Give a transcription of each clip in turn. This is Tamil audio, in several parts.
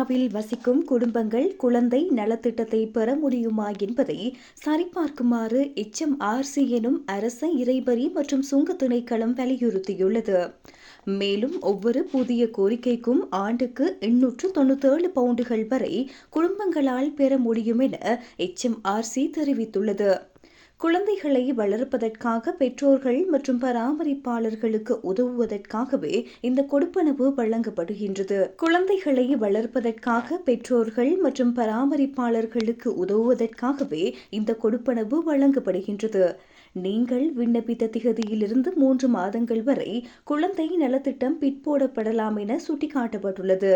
இந்தியாவில் வசிக்கும் குடும்பங்கள் குழந்தை நலத்திட்டத்தை பெற முடியுமா என்பதை சரிபார்க்குமாறு எச்எம்ஆர்சி எனும் அரச இறைபறி மற்றும் சுங்க திணைக்களம் வலியுறுத்தியுள்ளது. மேலும் ஒவ்வொரு புதிய கோரிக்கைக்கும் ஆண்டுக்கு எண்ணூற்று தொண்ணூத்தேழு பவுண்டுகள் வரை குடும்பங்களால் பெற முடியும் என எச்எம்ஆர்சி தெரிவித்துள்ளது. குழந்தைகளை வளர்ப்பதற்காக பெற்றோர்கள் மற்றும் பராமரிப்பாளர்களுக்கு உதவுவதற்காகவே இந்த கொடுப்பனவு வழங்கப்படுகின்றது. குழந்தைகளை வளர்ப்பதற்காக பெற்றோர்கள் மற்றும் பராமரிப்பாளர்களுக்கு உதவுவதற்காகவே இந்த கொடுப்பனவு வழங்கப்படுகின்றது. நீங்கள் விண்ணப்பித்த திகதியிலிருந்து மூன்று மாதங்கள் வரை குழந்தை நலத்திட்டம் பிற்போடப்படலாம் என சுட்டிக்காட்டப்பட்டுள்ளது.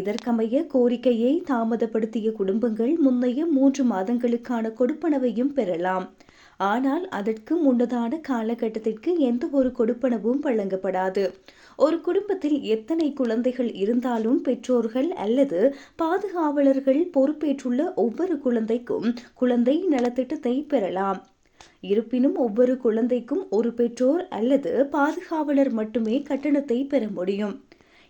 இதற்கமைய கோரிக்கையை தாமதப்படுத்திய குடும்பங்கள் முன்னைய மூன்று மாதங்களுக்கான கொடுப்பனவையும் பெறலாம். ஆனால் அதற்கு முன்னதான காலகட்டத்திற்கு எந்த ஒரு கொடுப்பனவும் வழங்கப்படாது. ஒரு குடும்பத்தில் எத்தனை குழந்தைகள் இருந்தாலும் பெற்றோர்கள் அல்லது பாதுகாவலர்கள் பொறுப்பேற்றுள்ள ஒவ்வொரு குழந்தைக்கும் குழந்தை நலத்திட்டத்தை பெறலாம். இருப்பினும் ஒவ்வொரு குழந்தைக்கும் ஒரு பெற்றோர் அல்லது பாதுகாவலர் மட்டுமே கட்டணத்தை பெற முடியும்.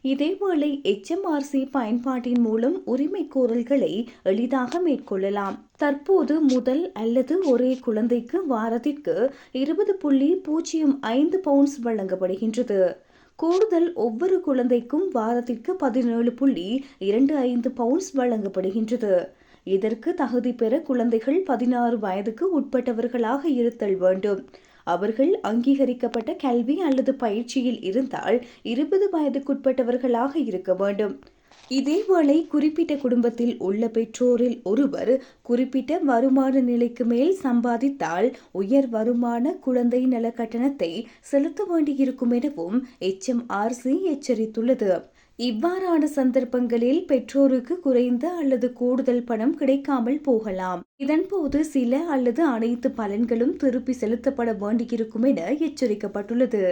இதேவேளை எச்எம்ஆர்சி பயன்பாட்டின் மூலம் உரிமை கோரல்களை எளிதாக மேற்கொள்ளலாம். தற்போது முதல் அல்லது ஒரே குழந்தைக்கு வாரத்திற்கு இருபது புள்ளி பூஜ்ஜியம் ஐந்து பவுண்ட்ஸ் வழங்கப்படுகின்றது. கூடுதல் ஒவ்வொரு குழந்தைக்கும் வாரத்திற்கு பதினேழு புள்ளி இரண்டு ஐந்து பவுண்ட்ஸ் வழங்கப்படுகின்றது. இதற்கு தகுதி பெற குழந்தைகள் பதினாறு வயதுக்கு உட்பட்டவர்களாக இருத்தல் வேண்டும். அவர்கள் அங்கீகரிக்கப்பட்ட கல்வி அல்லது பயிற்சியில் இருந்தால் இருபது வயதுக்குட்பட்டவர்களாக இருக்க வேண்டும். இதேவேளை குறிப்பிட்ட குடும்பத்தில் உள்ள பெற்றோரில் ஒருவர் குறிப்பிட்ட வருமான நிலைக்கு மேல் சம்பாதித்தால் உயர் வருமான குழந்தை நல கட்டணத்தை செலுத்த வேண்டியிருக்கும் எனவும் எச்எம்ஆர்சி எச்சரித்துள்ளது. இவ்வாறான சந்தர்ப்பங்களில் பெற்றோருக்கு குறைந்த அல்லது கூடுதல் பணம் கிடைக்காமல் போகலாம். இதன்போது சில அல்லது அனைத்து பலன்களும் திருப்பி செலுத்தப்பட வேண்டியிருக்கும் என எச்சரிக்கப்பட்டுள்ளது.